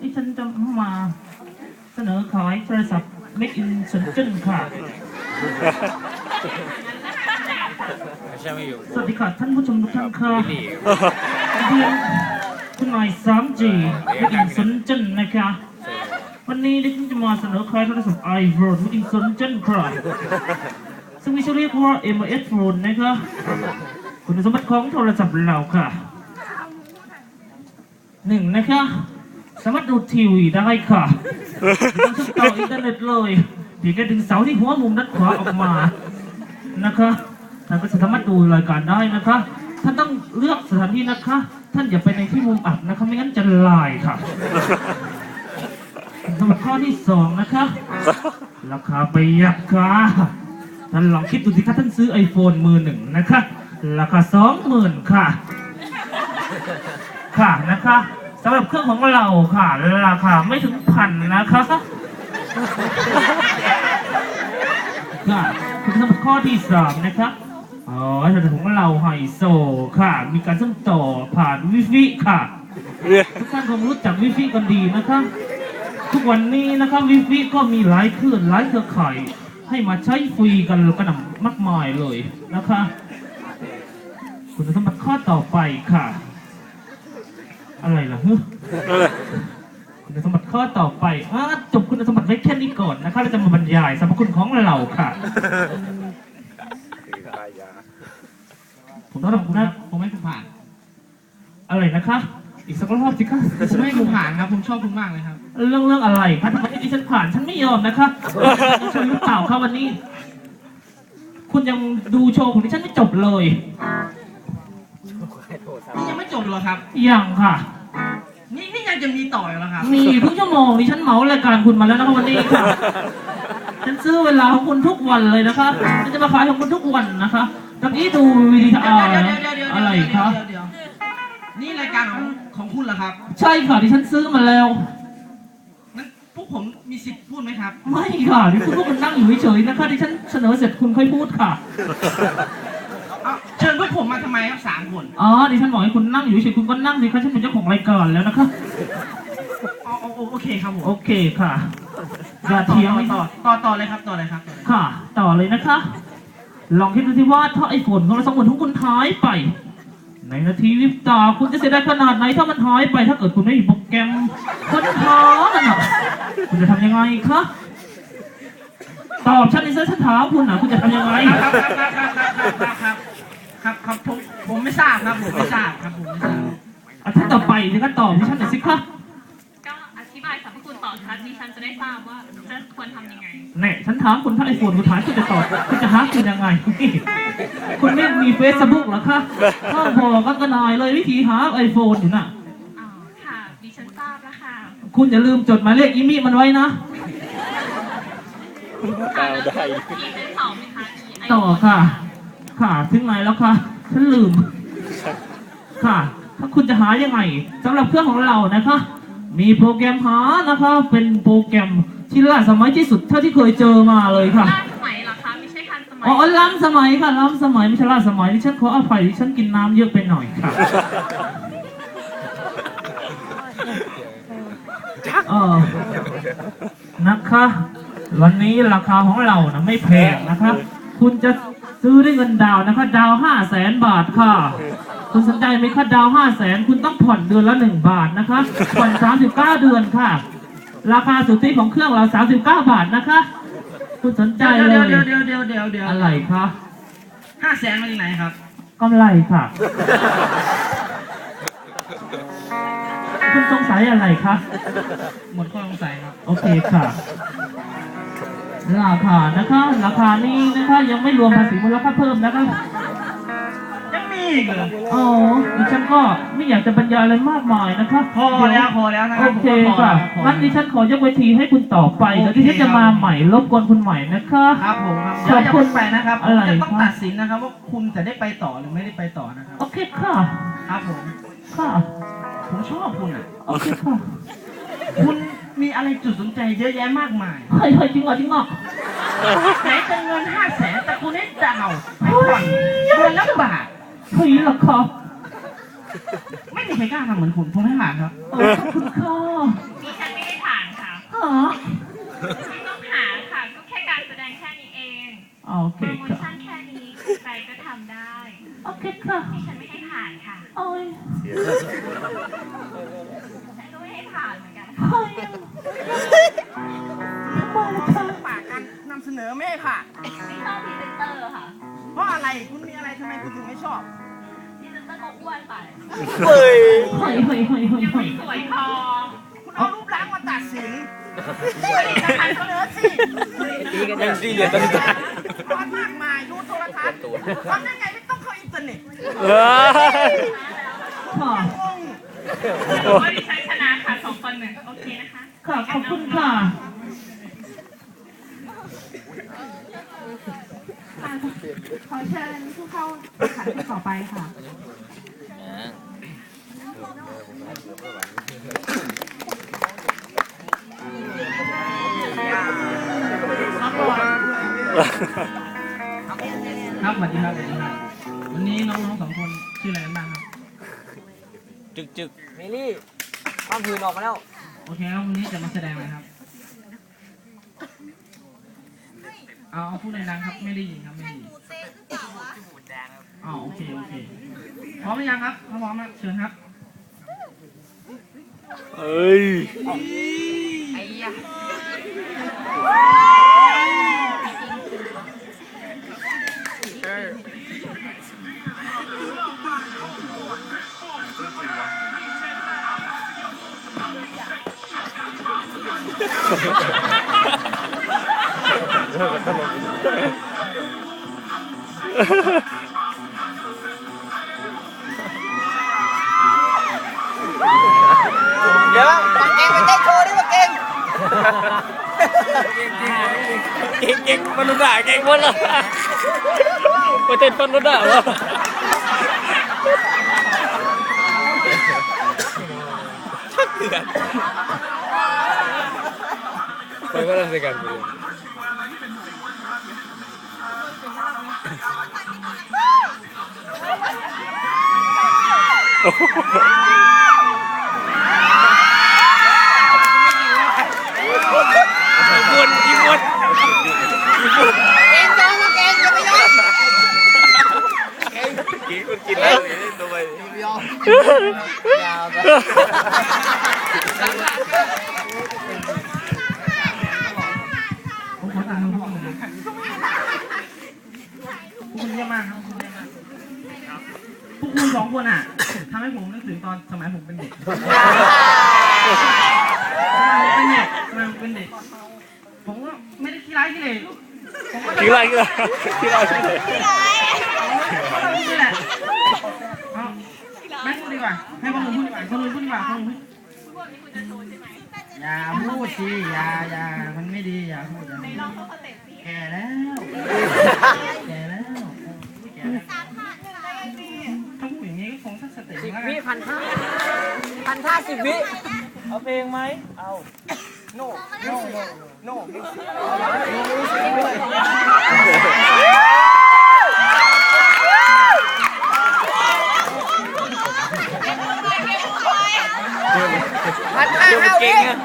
ดิฉันจะมาเสนอขายโทรศัพท์เมกอินสนจึนค่ะสวัสดีค่ะท่านผู้ชมทุกท่านค่ะคุณนียนคุณหน่ย 3G เมกอินสนจึนนะคะ วันนี้ดิฉันจะมาเสนอขายโทรศัพท์ไอโฟนเมกอินสนจึนค่ะซึ่งมีชื่อเรียกว่า MS Phone นะคะคุณสมบัติของโทรศัพท์เราค่ะหนึ่งนะคะ สามารถดูทีวีได้ค่ะต่อมต่ออินเทอร์เน็ตเลยเพียงแค่ดึงเสาที่หัวมุมด้านขวาออกมานะคะท่านก็สามารถดูรายการได้นะคะ ท่านต้องเลือกสถานที่นะคะ ท่านอย่าไปในที่มุมอับนะคะ ไม่งั้นจะลายค่ะสำหรับข้อที่สองนะคะ ราคาประหยัดค่ะ ท่านลองคิดดูสิคะท่านซื้อ iPhone มือหนึ่งนะคะ ราคาสองหมื่นค่ะ ค่ะนะคะ สำหรับเครื่องของเราค่ะราคาไม่ถึงพันนะคะค่ะคุณสมบัติข้อที่สามนะคะอ๋อโทรศัพท์ของเราไฮโซค่ะ มีการเชื่อมต่อผ่านวิฟิค่ะ ทุกท่านคงรู้จักวิฟิกันดีนะคะทุกวันนี้นะคะวิฟิก็มีหลายเคลื่นหลายเครือข่ายให้มาใช้ฟรีกันกระหน่ำมากมายเลยนะคะ คุณสมบัติข้อต่อไปค่ะ อะไรล่ะฮึคุณสมบัติข้อต่อไปอ่าจบคุณสมบัติไว้แค่นี้ก่อนนะคะเราจะมาบรรยายสรรพคุณของเราค่ะผมต้องทำคุณนะผมให้คุณผ่าน อะไรนะคะ อีกสักรอบสิคะผมให้คุณผ่านครับ ผมชอบคุณมากเลยครับ เรื่องเรื่องอะไรคะทำไมให้ดิฉันผ่านฉันไม่ยอมนะคะฉันหรือเปล่าคะวันนี้ คุณยังดูโชว์ของดิฉันไม่จบเลย นี่ยังไม่จบเหรอครับ ยังค่ะ นี่นี่ยังจะมีต่ออีกเหรอครับ มีทุกชั่วโมงดิฉันเหมารายการคุณมาแล้วนะคะวันนี้ค่ะ ฉันซื้อเวลาของคุณทุกวันเลยนะคะฉันจะมาขายของคุณทุกวันนะคะตะกี้ดูวีดีอาร์เดี๋ยวเดี๋ยวเดี๋ยวเดี๋ยวอะไรเดี๋ยวคะเดี๋ยวเดี๋ยวนี่รายการของของคุณเหรอครับ ใช่ค่ะดิฉันซื้อมาแล้วงั้นพวกผมมีสิทธิ์พูดไหมครับ ไม่ค่ะดิคุณพวกคุณนั่งอยู่เฉยๆนะคะดิฉันเสนอเสร็จคุณค่อยพูดค่ะเอา เชิญพวกผมมาทำไมครับสามคนอ๋อดิฉันบอกให้คุณนั่งอยู่เฉยๆคุณก็นั่งสิคะฉันเป็นเจ้าของรายการแล้วนะคะเอาเอาเอาโอเคครับผมโอเคค่ะอย่าเถียงต่อต่อต่อต่อเลยครับต่อเลยครับต่อเลยค่ะ ต่อเลยนะคะ ลองคิดดูสิว่าถ้าไอ้ฝนของเราสองคนของคุณหายไป ในนาทีวิบตาคุณจะเสียดายขนาดไหนถ้ามันหายไป ถ้าเกิดคุณไม่มีโปรแกรมค้นหามันอะคุณจะทำยังไงคะตอบฉันในเส้นถามคุณนะคุณจะทำยังไง ครับครับครับครับครับครับ ครับผมผมไม่ทราบครับผมไม่ทราบครับผมไม่ทราบอาทิตย์ต่อไปดิฉันตอบดิฉันหน่อยสิคะก็อธิบายสรรพคุณต่อชัดดิฉันจะได้ทราบว่าจะควรทำยังไง แน่ฉันถามคุณถ้าไอ้ฝนคุณถามคุณจะตอบคุณจะหาคุณยังไง คุณไม่มีเฟซบุ๊กเหรอคะก็บอกก็กระนายเลยวิธีหาไอโฟนอยู่น่ะ อ๋อค่ะดิฉันทราบแล้วค่ะคุณอย่าลืมจดหมายเลขอีมี่มันไว้นะ ค่ะแล้วมีเป็นต่อไหมคะมีไอต่อค่ะ ค่ะถึงไหนแล้วค่ะฉันลืม ค่ะ ถ้าคุณจะหายังไงสำหรับเครื่องของเรานะคะ มีโปรแกรมหานะคะ เป็นโปรแกรมที่ล้าสมัยที่สุดเท่าที่เคยเจอมาเลยค่ะล่าสมัยเหรอคะไม่ใช่ทันสมัยอ๋อล้ำสมัยค่ะล้ำสมัยไม่ใช่ล้าสมัยที่ฉันขออภัยที่ฉันกินน้ำเยอะไปหน่อยค่ะเออนะคะ วันนี้ราคาของเรานะไม่แพงนะคะ คุณจะ ซื้อด้วยเงินดาวน์นะคะ ดาวห้าแสนบาทค่ะ คุณสนใจไหมคะดาวห้าแสนคุณต้องผ่อนเดือนละหนึ่งบาทนะคะผ่อนสามสิบเก้าเดือนค่ะ ราคาสุทธิของเครื่องเราสามสิบเก้าบาทนะคะ คุณสนใจเดี๋ยวเลเดี๋ยวยเดี๋ยวเดี๋ยวเดี๋ยวเดี๋ยวเดี๋ยวอะไรคะห้าแสนมาจากไหนครับกำไรค่ะ คุณสงสัยอะไรคะหมดข้อสงสัยครับ โอเคค่ะ ราคานะคะ ราคานี้นะคะยังไม่รวมภาษีมูลค่าเพิ่มนะคะยังมีอีกเหรออ๋อดิฉันก็ไม่อยากจะบรรยายอะไรมากมายนะคะพอแล้วพอแล้วนะคโอรับเคผมว่าพอค่ะแล้วพองั้นดิฉันขอยกเวทีให้คุณต่อไปโอแล้วเคดิฉันจะมาครับใหม่รบกวนคุณใหม่นะคะ ครับผมครับขอบคุณเดี๋ยวอย่าเพิ่งไปนะครับผมอะไรจะต้องครับ ตัดสินนะครับ ว่าคุณจะได้ไปต่อหรือไม่ได้ไปต่อนะครับ โอเคค่ะ ครับผม ค่ะ ผมชอบคุณอะ โอเคค่ะ คุณ มีอะไรจุดสนใจเยอะแยะมากมายเฮ้ยเฮ้ยจริงเหรอจริงเหรอไหนจะเงินห้าแสนแต่คุณได้ดาวน์ให้ผ่อนเดือนละบาทเฮ้ยเหรอคะไม่มีใครกล้าทำเหมือนคุณผมไม่ผ่านครับ เออขอบคุณค่ะ อแม่ค่ะ ไม่ชอบพรีเซนเตอร์ค่ะเพราะอะไรคุณมีอะไรทำไมคุณถึงไม่ชอบ พรีเซนเตอร์เขาอ้วนไปเฮ้ยเฮ้ยเฮ้ยเฮ้ยเฮ้ยยังเฮ้ไม่ยสวยพอคุณเอารูปร่างมาตัดสินผลิตภัณฑ์เสนอสิยังดีเลยตอนนี้ตอนมากมายดูโทรทัศน์ทำยังไงไม่ต้องเข้าอินเทอร์เน็ตเออค่ะงงถือว่าดิฉันชนะค่ะสองคนหนึ่งโอเคนะคะค่ะขอบคุณค่ะ ขอเชิญผู้เข้าแข่งขันคนต่อไปค่ะ ครับสวัสดีครับสวัสดีครับ วันนี้น้องๆสองคนชื่ออะไรกันบ้างครับ จึกจึกมิลลี่ความผืนออกมาแล้ว โอเคครับวันนี้จะมาแสดงอะไรครับ เอาเอาพูดดังๆครับไม่ได้ยินครับไม่ได้ยินอ๋อโอเคโอเคพร้อมหรือยังครับถ้าพร้อมแล้วเชิญครับเอ้ย เดี๋ยวปักเก่งไปเต้นโชว์ดิปักเก่งเก่งเก่งมนุษย์ด่าเก่งหมดเลยไปเต้นมนุษย์ด่าวะไปว่าอะไรกัน ไปวนอีวนเก่งจังปักเก่งจะไม่ยอมกินคนกินแล้วตัวไปยอมยาวไป ผมขอตามทุกคนนะพวกคุณเยี่ยมมากครับพวกคุณเยี่ยมมากพวกคุณสองคนอะ ทำให้ผมนึกถึงตอนสมัยผมเป็นเด็กเป็นเด็กมัยผมเป็นเด็ก ผมก็ไม่ได้ขี้ร้ายขี้เหร่ผมก็จะกินอะไรกินอะไรกินอะไรนี่แหละไม่พูดดีกว่า ให้คนอื่นพูดดีกว่าคนอื่นพูดดีกว่าคนอื่นพูดอย่าพูดสิอย่าอย่ามันไม่ดีอย่าพูดอย่าพูดแก่แล้วแก่แล้วแก่แล้ว สักสเต็ปสิบแล้ววิกันพันท่าพันท่าสิบวิ เอาเพลงไหม เอา no no no no พันท่าเดี๋ยวห้าเก่วิงอะ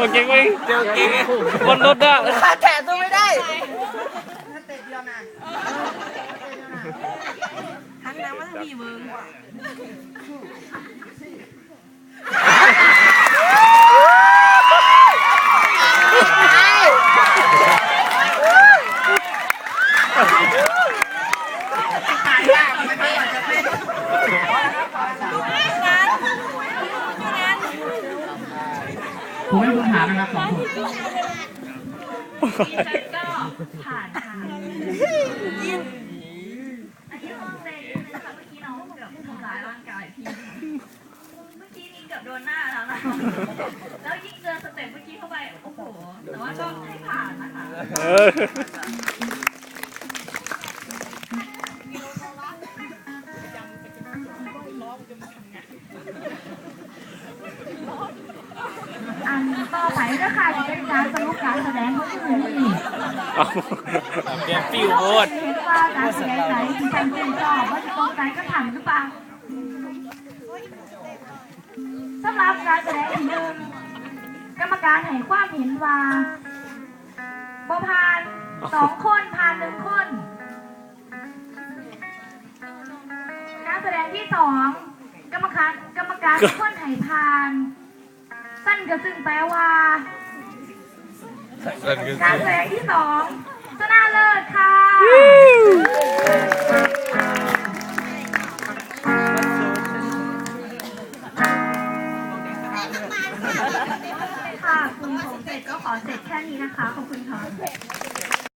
มันเก่งไหมเดี๋ยวเก่งอะบนรถอะขาแตะตัวไม่ได้ สเต็ปเดียวนะ ทั้งน้ำว่าทั้งพี่เบิง ผมให้คุณถามนะครับสองคนดิฉันก็ผ่านค่ะอันนี้ห้องเต้นนะคะเมื่อกี้น้องเกือบทำร้ายร่างกายพี่ เมื่อกี้นี่เกือบ โดนหน้าแล้วนะคะแล้วยิ่งเจอสเต็ปเมื่อกี้เข้าไป โอ้โห แต่ว่าก็ให้ผ่านนะคะ เออ อันต่อไปก็ค่ะจะเป็นการสรุปการแสดงของมือนี่เอาเปลี่ยนฟิวโคตรเห็นว่าการแสดงไหนที่ฉันเป็นชอบว่าจะตรงใจก็ถามหรือเปล่า สำหรับการแสดงที่หนึ่งกรรมการให้ความเห็นว่าบ่ผ่านสองคนผ่านหนึ่งคนการแสดงที่สองกรรมการกรรมการทุกคนให้ผ่าน สั้นก็ซึ่งแปลว่าการแสดงที่สองชนะเลิศค่ะ คุณผมเสร็จก็ขอเสร็จแค่นี้นะคะ ขอบคุณค่ะ